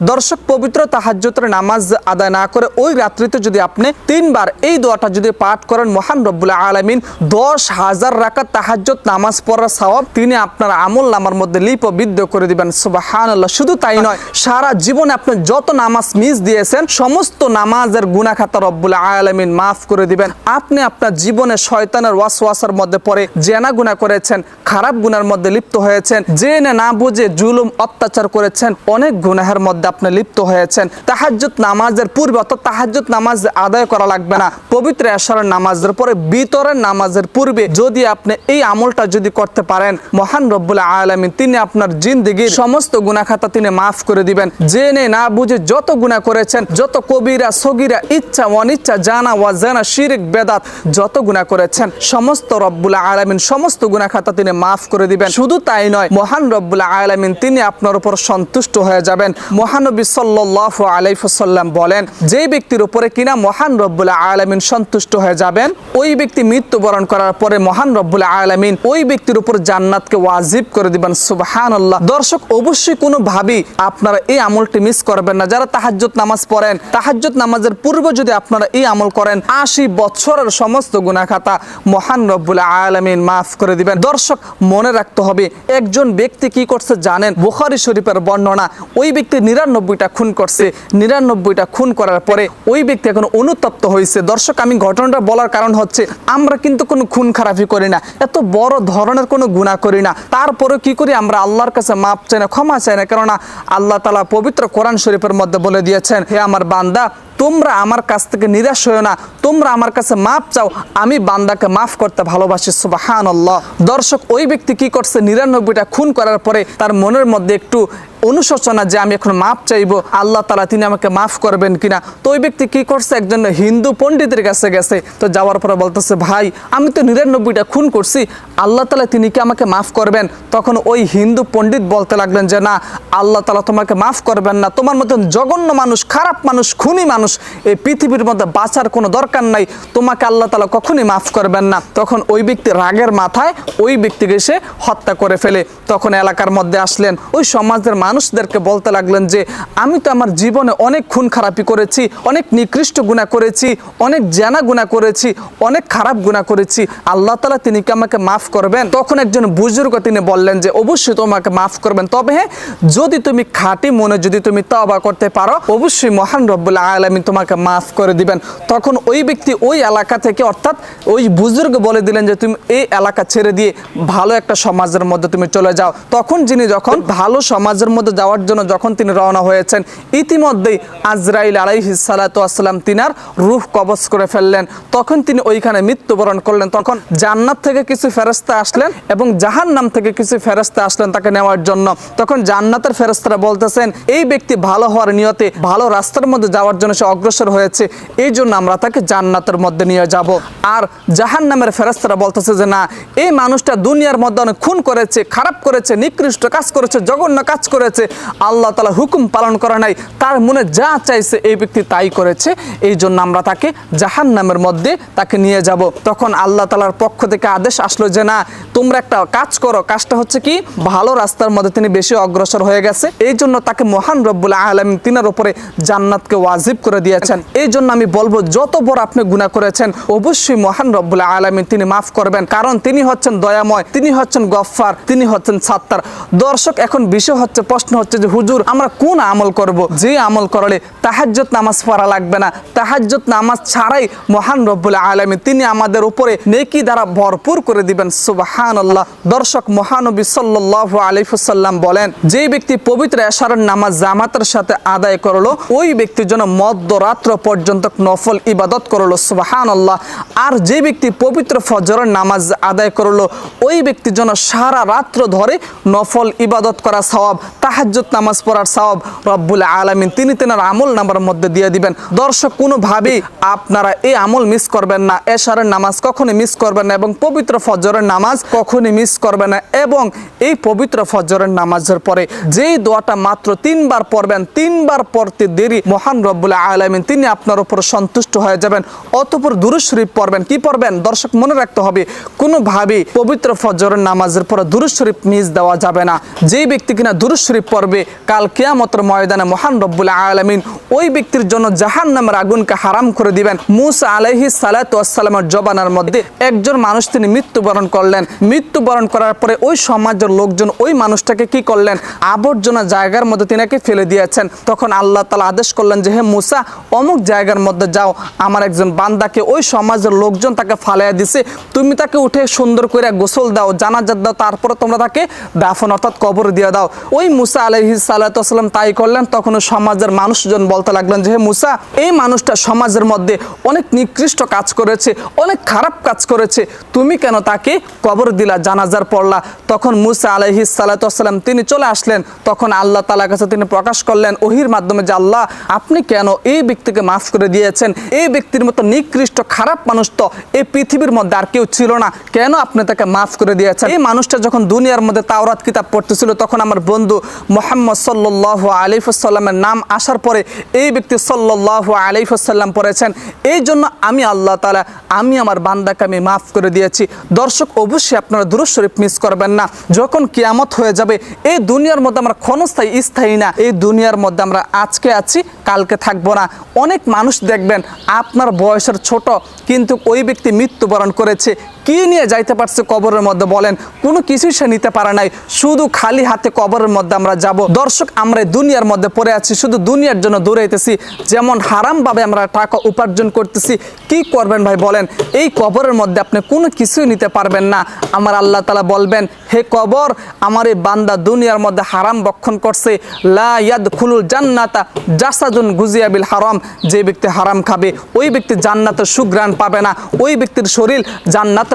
দর্শক পবিত্র তাহাজ্জুতের নামাজ আদায় না করে ওই রাত্রিতে যদি আপনি তিনবার এই দোয়াটা যদি পাঠ করেন, মহান রব্বুল্লাহ আলমিন দশ হাজার রাকাত তাহাজ্জুদ নামাজ পড়ার সওয়াব তিনি আপনার আমল নামার মধ্যে লিপবিদ্ধ করে দিবেন। সুবাহান শুধু তাই নয়, সারা জীবনে আপনি যত নামাজ মিস দিয়েছেন, সমস্ত নামাজের গুনাখাতা রব্বুল আলমিন মাফ করে দিবেন। আপনি আপনার জীবনে শয়তানের ওয়াসওয়াসার মধ্যে পড়ে জেনা গুণা করেছেন, খারাপ গুনার মধ্যে লিপ্ত হয়েছেন, জেনে না বুঝে জুলুম, অত্যাচার করেছেন, অনেক গুনাহের মধ্যে আপনি লিপ্ত হয়েছেন। তাহাজ্জুদ নামাজের পূর্বে অর্থাৎ তাহাজ্জুদ নামাজ আদায় করা লাগবে না। পবিত্র এশারের নামাজের পরে বিতরের নামাজের পূর্বে যদি আপনি এই আমলটা যদি করতে পারেন, মহান রব্বুল আলমিন তিনি আপনার জিন্দিগির সমস্ত গুনাখাতা তিনি মাফ করে দিবেন। জেনে না বুঝে যত গুনাহ করেছেন, যত কবিরা, সগিরা, ইচ্ছা, অনিচ্ছা, জানা ওয়া জানা শিরিক, বেদাত, যত গুনাহ করেছেন, সমস্ত রব্বুল আলমিন সমস্ত গুনাখাতা তিনি মাফ করে দিবেন। শুধু তাই নয়, মহান রব্বুল আলমিন তিনি আপনার উপর সন্তুষ্ট হয়ে যাবেন। মহানবী সাল্লাহ আলাইফুসাল্লাম বলেন, যে ব্যক্তির উপরে কিনা মহান রব্বুল আলমিন সন্তুষ্ট হয়ে যাবেন, ওই ব্যক্তি মৃত্যুবরণ করার পরে মহান রব্বুল আলমিন ওই ব্যক্তির উপর জান্নাতকে ওয়াজিব করে দিবেন। সুবাহান দর্শক, অবশ্যই কোনো ভাবি আপনারা এই আমলটি মিস করবেন না। যারা তাহাজ্জুদ নামাজ পড়েন, তাহাজ্জুদ নামাজের পূর্বে যদি আপনারা এই আমল করেন, আশি বছরের সমস্ত গুনাখাতা মহান রব্বুল আলমিন মাফ করে দিবেন। দর্শক, মনে রাখতে হবে, একজন ব্যক্তি কি করছে জানেন? বুখারি শরীফের বর্ণনা, ওই ব্যক্তি নিরানব্বইটা খুন করছে, নিরানব্বইটা খুন করার পরে ওই ব্যক্তি এখন অনুতপ্ত হয়েছে। দর্শক, আমি ঘটনাটা বলার কারণ হচ্ছে, আমরা কিন্তু কোনো খুন খারাপি করি না, এত বড় ধরনের কোনো গুণা করি না। তারপরে কি করি আমরা? আল্লাহর কাছে মাপ চাই না, ক্ষমা চাই না। কেননা আল্লাহ তালা পবিত্র কোরআন শরীফের মধ্যে বলে দিয়েছেন, হে আমার বান্দা তোমরা আমার কাছ থেকে নিরাশ হয়েও না। তোমরা আমার কাছে মাপ চাও। আমি বান্দাকে মাফ করতে ভালোবাসি সুবাহান দর্শক, ওই ব্যক্তি কি করছে? নিরানব্বইটা খুন করার পরে তার মনের মধ্যে একটু অনুশোচনা যে আমি এখন মাপ চাইব, আল্লাহ তালা তিনি আমাকে মাফ করবেন কিনা? তো ওই ব্যক্তি কি করছে? একজন হিন্দু পণ্ডিতের কাছে গেছে, তো যাওয়ার পরে বলতেছে, ভাই, আমি তো নিরানব্বইটা খুন করছি, আল্লাহ তালা তিনি কি আমাকে মাফ করবেন? তখন ওই হিন্দু পণ্ডিত বলতে লাগলেন যে, না, আল্লাহ তালা তোমাকে মাফ করবেন না। তোমার মতন জঘন্য মানুষ, খারাপ মানুষ, খুনি মানুষ এই পৃথিবীর মধ্যে বাঁচার কোনো দরকার নাই, তোমাকে আল্লাহ তালা কখনই মাফ করবেন না। তখন ওই ব্যক্তি রাগের মাথায় ওই ব্যক্তিকে সে হত্যা করে ফেলে। তখন এলাকার মধ্যে আসলেন, ওই সমাজের মানুষদেরকে বলতে লাগলেন যে, আমি তো আমার জীবনে অনেক খুন খারাপি করেছি, অনেক নিকৃষ্ট গুণা করেছি, অনেক জানা গুণা করেছি, অনেক খারাপ গুণা করেছি। আল্লাহ তালা তিনি কি আমাকে মাফ করবেন? তখন একজন বুজুর্গ তিনি বললেন যে, অবশ্যই তোমাকে মাফ করবেন। তবে হ্যাঁ যদি তুমি খাঁটি মনে যদি তুমি তবা করতে পারো, অবশ্যই মহান রব্বুল্লাহ আলমী তোমাকে মাফ করে দিবেন। তখন ওই ব্যক্তি ওই এলাকা থেকে অর্থাৎ ওই বুজুর্গ বলে দিলেন যে তুমি এই এলাকা ছেড়ে দিয়ে ভালো একটা সমাজের মধ্যে তুমি চলে যাও। তখন যিনি যখন ভালো সমাজের মধ্যে যাওয়ার জন্য যখন তিনি রওনা হয়েছেন, ইতিমধ্যেই আজরাইল আলাইহি সালাতাম তিনার রূহ কবজ করে ফেললেন। তখন তিনি ওইখানে মৃত্যুবরণ করলেন। তখন জান্নাত থেকে কিছু ফেরস্তা আসলেন এবং জাহান নাম থেকে কিছু ফেরস্তা আসলেন তাকে নেওয়ার জন্য। তখন জান্নাতের ফেরস্তারা বলতেছেন, এই ব্যক্তি ভালো হওয়ার নিয়তে ভালো রাস্তার মধ্যে যাওয়ার জন্য সে অগ্রসর হয়েছে। এই জন্য আমরা তাকে জান্নাতের মধ্যে নিয়ে যাব। আর জাহান নামের ফেরস্তারা বলতেছে যে, না, এই মানুষটা দুনিয়ার মধ্যে অনেক খুন করেছে, খারাপ করেছে, নিকৃষ্ট কাজ করেছে, জঘন্য কাজ করেছে। আল্লাহ তালা হুকুম পালন করে নাই। তার মনে যা চাইছে এই ব্যক্তি তাই করেছে। এই জন্য আমরা তাকে জাহান নামের মধ্যে তাকে নিয়ে যাব। তখন আল্লাহ তালার পক্ষ থেকে আদেশ আসলো যে, না, তোমরা একটা কাজ করো। কাজটা হচ্ছে কি, ভালো রাস্তার মধ্যে তিনি বেশি অগ্রসর হয়ে গেছে। এই জন্য তাকে মহান রব্বুল আলম তিনার উপরে জান্নাতকে ওয়াজিব করে দিয়েছেন। এই জন্য আমি বলব, যত বড় আপনি গুণা করেছেন, অবশ্যই মহান রব্বুল আলমিন তিনি মাফ করবেন। কারণ তিনি হচ্ছেন দয়াময়, তিনি হচ্ছেন গফফার, তিনি হচ্ছেন সাত্তার। দর্শক, এখন বিষয় হচ্ছে, প্রশ্ন হচ্ছে যে, হুজুর, আমরা কোন আমল করব? যে আমল করলে তাহাজ্জত নামাজ পড়া লাগবে না? তাহাজ্জত নামাজ ছাড়াই মহান রব্বুল আলমী তিনি আমাদের উপরে নেকি দ্বারা ভরপুর করে দিবেন। সুবাহান আল্লাহ দর্শক, মহানবী সাল্লাহ আলিফুসাল্লাম বলেন, যে ব্যক্তি পবিত্র এশারের নামাজ জামাতের সাথে আদায় করল, ওই ব্যক্তির জন্য মধ্যরাত্র পর্যন্ত নফল ইবাদত করল সুবাহান আল্লাহ আর যে ব্যক্তি পবিত্র ফজরের নামাজ আদায় করল, ওই ব্যক্তির জন্য সারা রাত্র ধরে নফল ইবাদত করা সওয়াব, তাহাজ্জুদ নামাজ পড়ার সওয়াব রব্বুল আলামিন, তিনি তেনার আমল নাম্বার মধ্যে দিয়ে দিবেন। দর্শক, কোনোভাবেই আপনারা এই আমল মিস করবেন না। এশারের নামাজ কখনই মিস করবেন না এবং পবিত্র ফজরের নামাজ কখনই মিস করবেন না। এবং এই পবিত্র ফজরের নামাজের পরে যেই দোয়াটা মাত্র তিনবার পড়বেন, তিনবার পড়তে দেরি মহান রব্বুল আলমিন, তিনি আপনার উপর সন্তুষ্ট হয়ে যাবেন, অতপর দুরুদ শরীফ পড়বেন। কি পড়বেন? দর্শক, মনে রাখতে হবে, কোনোভাবেই পবিত্র ফজরের নামাজের পরে দুরুদ শরীফ মিস দেওয়া যাবে না। যেই ব্যক্তি কিনা দুরুদ শরীফ পড়বে, কাল কেয়ামতের ময়দানে মহান রব্বুল আলমিন ওই ব্যক্তির জন্য জাহান নামের আগুনকে হারাম করে দিবেন। মুসা আলহি সালাতামের জবানার মধ্যে একজন মানুষ তিনি মৃত্যুবরণ করলেন। মৃত্যুবরণ করার পরে ওই সমাজের লোকজন ওই মানুষটাকে কি করলেন? আবর্জনা জায়গার মধ্যে তিনাকে ফেলে দিয়েছেন। তখন আল্লাহ তালা আদেশ করলেন যে, হে মুসা অমুক জায়গার মধ্যে যাও, আমার একজন বান্দাকে ওই সমাজের লোকজন তাকে ফালাইয়া দিছে, তুমি তাকে উঠে সুন্দর করে গোসল দাও, জানাজাত দাও, তারপরে তোমরা তাকে দাফন অর্থাৎ কবর দিয়ে দাও। ওই মুসা আলহি সাল্লাম তাই করলেন তখন সমাজের মানুষজন বলতে লাগলেন যে, হে মুসা, এই মানুষটা সমাজের মধ্যে অনেক নিকৃষ্ট কাজ করেছে, অনেক খারাপ কাজ করেছে, তুমি কেন তাকে কবর দিলা, জানাজার পড়লা? তখন মুসা আলহি সাল্লাম তিনি চলে আসলেন, তখন আল্লাহ তালার কাছে তিনি প্রকাশ করলেন, ওহির মাধ্যমে যে আল্লাহ, আপনি কেন এই ব্যক্তিকে মাফ করে দিয়েছেন। এই ব্যক্তির মতো নিকৃষ্ট খারাপ মানুষ তো এই পৃথিবীর মধ্যে আর কেউ ছিল না। কেন আপনি তাকে মাফ করে দিয়েছেন? এই মানুষটা যখন দুনিয়ার মধ্যে তাওরাত কিতাব পড়তেছিল, তখন আমার বন্ধু মোহাম্মদ সাল্লাহ আলিফুসাল্লামের নাম আসার পরে এই ব্যক্তি সাল্লাহ আলিফুসাল্লাম পড়েছেন। এই জন্য আমি আল্লাহ তালা আমি আমার বান্দাকে আমি মাফ করে দিয়েছি। দর্শক, অবশ্যই আপনারা দুরুদ শরীফ মিস করবেন না। যখন কিয়ামত হয়ে যাবে, এই দুনিয়ার মধ্যে আমরা ক্ষণস্থায়ী, স্থায়ী না। এই দুনিয়ার মধ্যে আমরা আজকে আছি, কালকে থাকব না অনেক মানুষ দেখবেন আপনার বয়সের ছোট কিন্তু ওই ব্যক্তি মৃত্যুবরণ করেছে। কি নিয়ে যাইতে পারছে কবরের মধ্যে? বলেন, কোনো কিছুই সে নিতে পারে নাই। শুধু খালি হাতে কবরের মধ্যে আমরা যাব। দর্শক, আমরা দুনিয়ার মধ্যে পড়ে আছি, শুধু দুনিয়ার জন্য দৌড়াইতেছি যেমন হারামভাবে আমরা টাকা উপার্জন করতেছি, কি করবেন ভাই বলেন? এই কবরের মধ্যে আপনি কোনো কিছুই নিতে পারবেন না। আমার আল্লাহ তালা বলবেন, হে কবর, আমার এই বান্দা দুনিয়ার মধ্যে হারাম বক্ষণ করছে। লা ইয়াদ খুলুল জান্নাতা জাসাজুন গুজিয়াবিল হারাম। যে ব্যক্তি হারাম খাবে, ওই ব্যক্তি জান্নাতের সুগ্রাণ পাবে না। ওই ব্যক্তির শরীর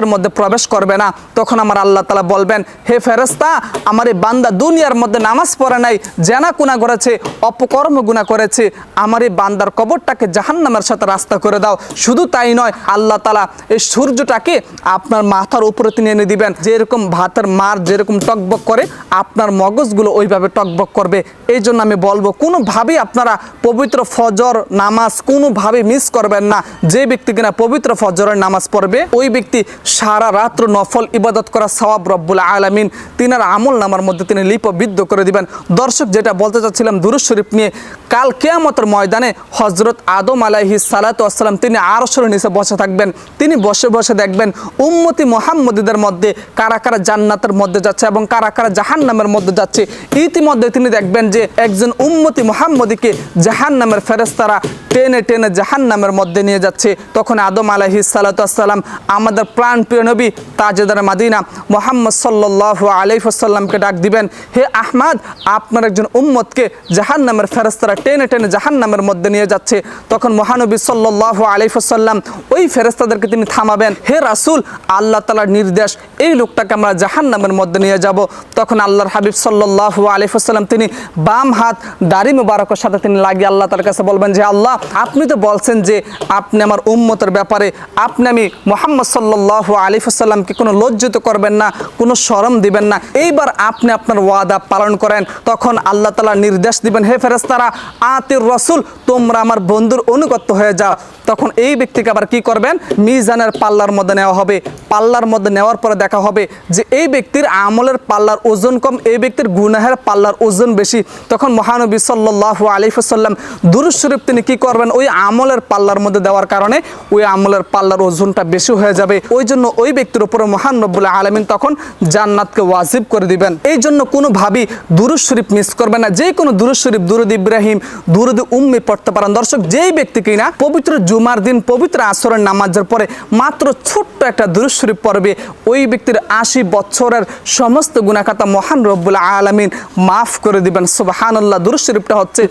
জান্নাতের মধ্যে প্রবেশ করবে না। তখন আমার আল্লাহ তালা বলবেন, হে ফেরেস্তা আমার এই বান্দা দুনিয়ার মধ্যে নামাজ পড়ে নাই, জেনা গুণা করেছে, অপকর্ম গুণা করেছে, আমার এই বান্দার কবরটাকে জাহান্নামের সাথে রাস্তা করে দাও। শুধু তাই নয়, আল্লাহ তালা এই সূর্যটাকে আপনার মাথার উপরে তিনি এনে দিবেন। যেরকম ভাতের মার যেরকম টকবক করে, আপনার মগজগুলো ওইভাবে টকবক করবে। এই জন্য আমি বলব, কোনোভাবেই আপনারা পবিত্র ফজর নামাজ কোনোভাবে মিস করবেন না। যে ব্যক্তি কিনা পবিত্র ফজরের নামাজ পড়বে, ওই ব্যক্তি সারা রাত্র নফল ইবাদত করা সওয়াব রব্বুল আলামিন। তিনার আমল নামার মধ্যে তিনি লিপবিদ্ধ করে দিবেন। দর্শক, যেটা বলতে চাচ্ছিলাম দুরুজ শরীফ নিয়ে কাল কেয়ামতের ময়দানে হজরত আদম আলাইহি সালাতাম তিনি আরশের নিচে বসে থাকবেন। তিনি বসে বসে দেখবেন উম্মতি মোহাম্মদীদের মধ্যে কারা কারা জান্নাতের মধ্যে যাচ্ছে এবং কারা কারা জাহান্নামের মধ্যে যাচ্ছে। ইতিমধ্যে তিনি দেখবেন যে একজন উম্মতি মোহাম্মদীকে জাহান্নামের ফেরেস্তারা টেনে টেনে জাহান্নামের মধ্যে নিয়ে যাচ্ছে। তখন আদম আলাহি সালাতাম আমাদের প্রাণ প্রিয় নবী, তাজেদার মাদিনা মোহাম্মদ সাল্লাহ আলাইসাল্লামকে ডাক দিবেন, হে আহমাদ, আপনার একজন উম্মতকে জাহান্নামের ফেরেস্তারা টেনে টেনে জাহান্নামের মধ্যে নিয়ে যাচ্ছে। তখন মহানবী সাল্লাহ আলাইসাল্লাম ওই ফেরেস্তাদেরকে তিনি থামাবেন, হে রাসুল, আল্লাহ তালার নির্দেশ, এই লোকটাকে আমরা জাহান্নামের মধ্যে নিয়ে যাব। তখন আল্লাহর হাবিব সাল্লাহ আলিফাল্লাম তিনি বাম হাত দাড়ি মুবারকের সাথে তিনি লাগিয়ে আল্লাহ তার কাছে বলবেন, যে আল্লাহ, আপনি তো বলছেন যে আপনি আমার উম্মতের ব্যাপারে, আপনি আমি মোহাম্মদ সাল্লাহ আলিফাল্লামকে কোনো লজ্জিত করবেন না, কোনো শরম দিবেন না। এইবার আপনি আপনার ওয়াদা পালন করেন, তখন আল্লাহ তালা নির্দেশ দিবেন, হে ফেরেস্তারা আতির রসুল, তোমরা আমার বন্ধুর অনুগত হয়ে যাও। তখন এই ব্যক্তিকে আবার কি করবেন? মিজানের পাল্লার মধ্যে নেওয়া হবে। পাল্লার মধ্যে নেওয়ার পরে দেখা হবে যে এই ব্যক্তির আমলের পাল্লার ওজন কম, এই ব্যক্তির গুনাহের পাল্লার ওজন বেশি। তখন মহানবী সাল্লাহ আলিফাল্লাম দুরুজ তিনি কি করবেন? ওই আমলের পাল্লার মধ্যে দেওয়ার কারণে ওই আমলের পাল্লার ওজনটা বেশি হয়ে যাবে। ওই জন্য ওই ব্যক্তির উপরে মহান রব্বুল্লাহ আলমিন তখন জান্নাতকে ওয়াজিব করে দিবেন। এই জন্য কোনোভাবেই দুরুজ শরীফ মিস করবে না। যে কোনো দুরুজ শরীফ, দুরুদ ইব্রাহিম, দুরুদ উম্মি পড়তে পারেন দর্শক, যেই ব্যক্তি কিনা পবিত্র জুমার দিন, পবিত্র আসরের নামাজের পরে মাত্র ছোট্ট একটা দুরুজ শরীফ পড়বে, ওই ব্যক্তির আশি বছরের সমস্ত গুণাখাতা মহান রব্বুল আলমিন মাফ করে দিবেন। সুবাহান আল্লাহ দুরুজ শরীফটা হচ্ছে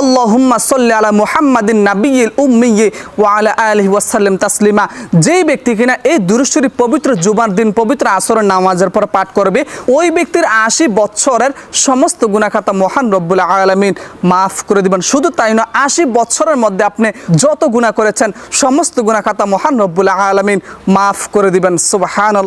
আল্লাহুম্মা সাল্লি আলা মুহাম্মাদিন নাবিয়িল উম্মিয়্যি ওয়া আলা আলিহি ওয়াসাল্লাম তাসলিমা। যেই ব্যক্তি কিনা এই দুরুজ শরীফ পবিত্র জুমার দিন, পবিত্র আসরের নামাজের পর পাঠ করবে। ওই ব্যক্তির আশি বছরের সমস্ত গুণাখাতা মহান রব্বুল আলমিন মাফ করে দিবেন। শুধু তাই নয়, আশি বছরের মধ্যে আপনি যত গুণা করেছেন, সমস্ত গুণাখাতা মহান রব্বুল আলমিন মাফ করে দিবেন। সুবাহান